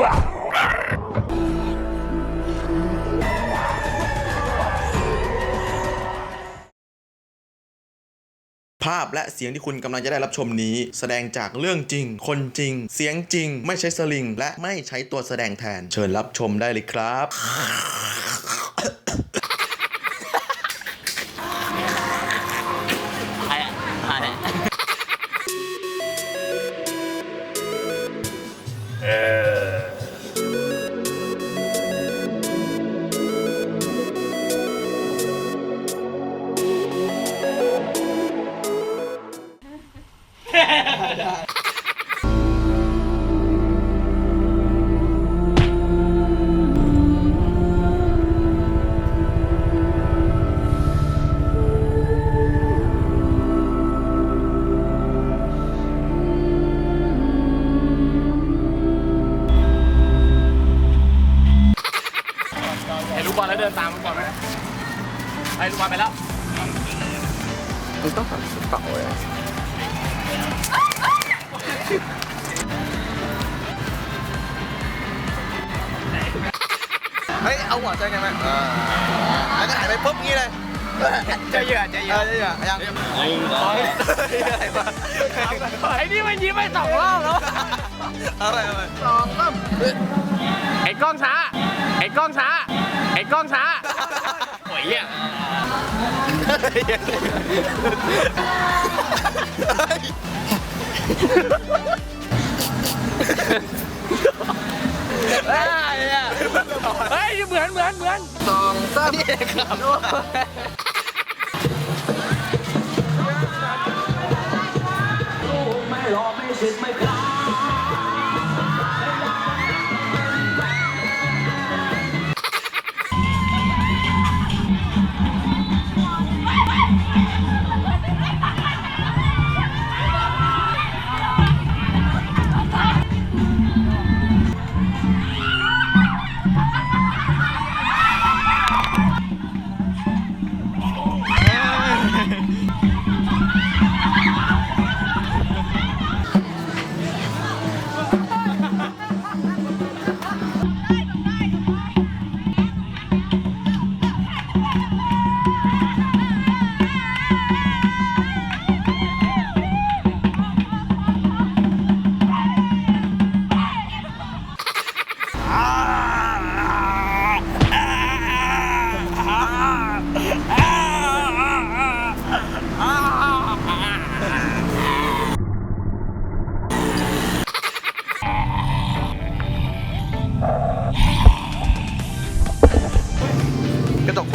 ภาพและเสียงที่คุณกำลังจะได้รับชมนี้ แสดงจากเรื่องจริง คนจริง เสียงจริง ไม่ใช้สลิง และไม่ใช้ตัวแสดงแทน เชิญรับชมได้เลยครับ เดินตามมันก่อนไหมไอ้ลูกบอลไปแล้วมันต้องทำกระเป๋าเลยเฮ้ย เอาหัวใจกันไหมอ่าแล้วก็หายไปปุ๊บงี้เลยใจเยือใจเอเยืออจะอย่ายังอะไรวะไอ้นี่มันยิ้มไปสองรอบแล้วอะไรอะไรไอ้ อ้กล้องช้า ไอ้กล้องช้า ไอ้กล้องช้าโอ้ยอะเฮ้ยเหมือนเหมือนเหมือนสองสามนี่ครับกระจกเพื่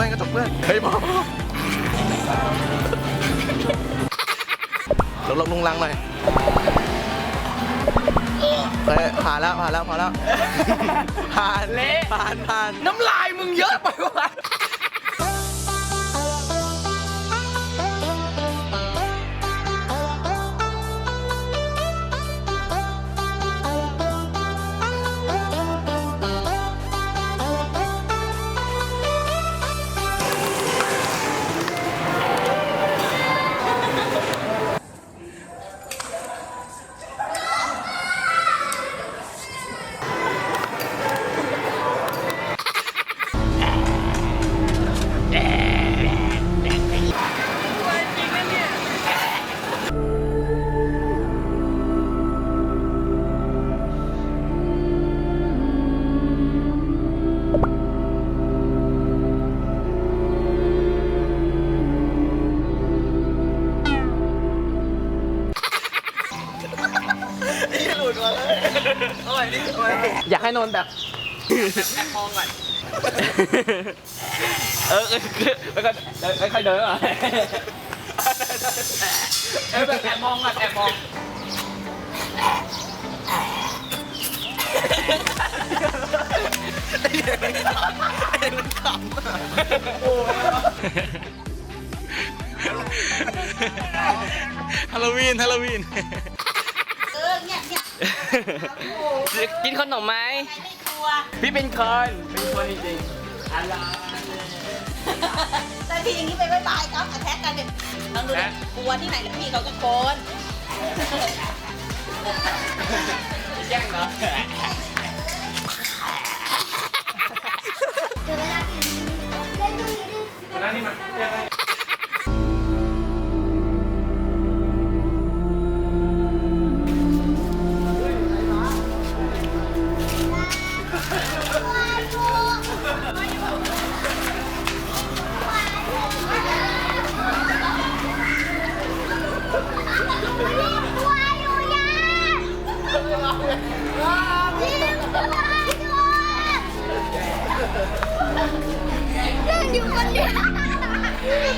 อนกระจกเพื่อนเฮ้ยพอลงลงลุงลังหน่อยเฮ้ยผ่านแล้วผ่านแล้วผ่านแล้วผ่านเละ ผ่านผ่านน้ำลายมึงเยอะไปวะ อยากให้นนท์แบบ แอบมองก่อนเออคือแล้วก็ค่อยๆเดินอะเออแบบแอบมองก่อนแอบมองฮาโลวีนฮาโลวีน กินขนมไหมไม่กลัวพี่เป็นคนเป็นคนจริงๆอะไรแต่ทีอย่างนี้ไปบายบายครับแท็กกันเดี๋ยวลองดูดิกลัวที่ไหนแล้วพี่เขาก็โกนแย่งเหรอ เล่นอยู่คนเดียว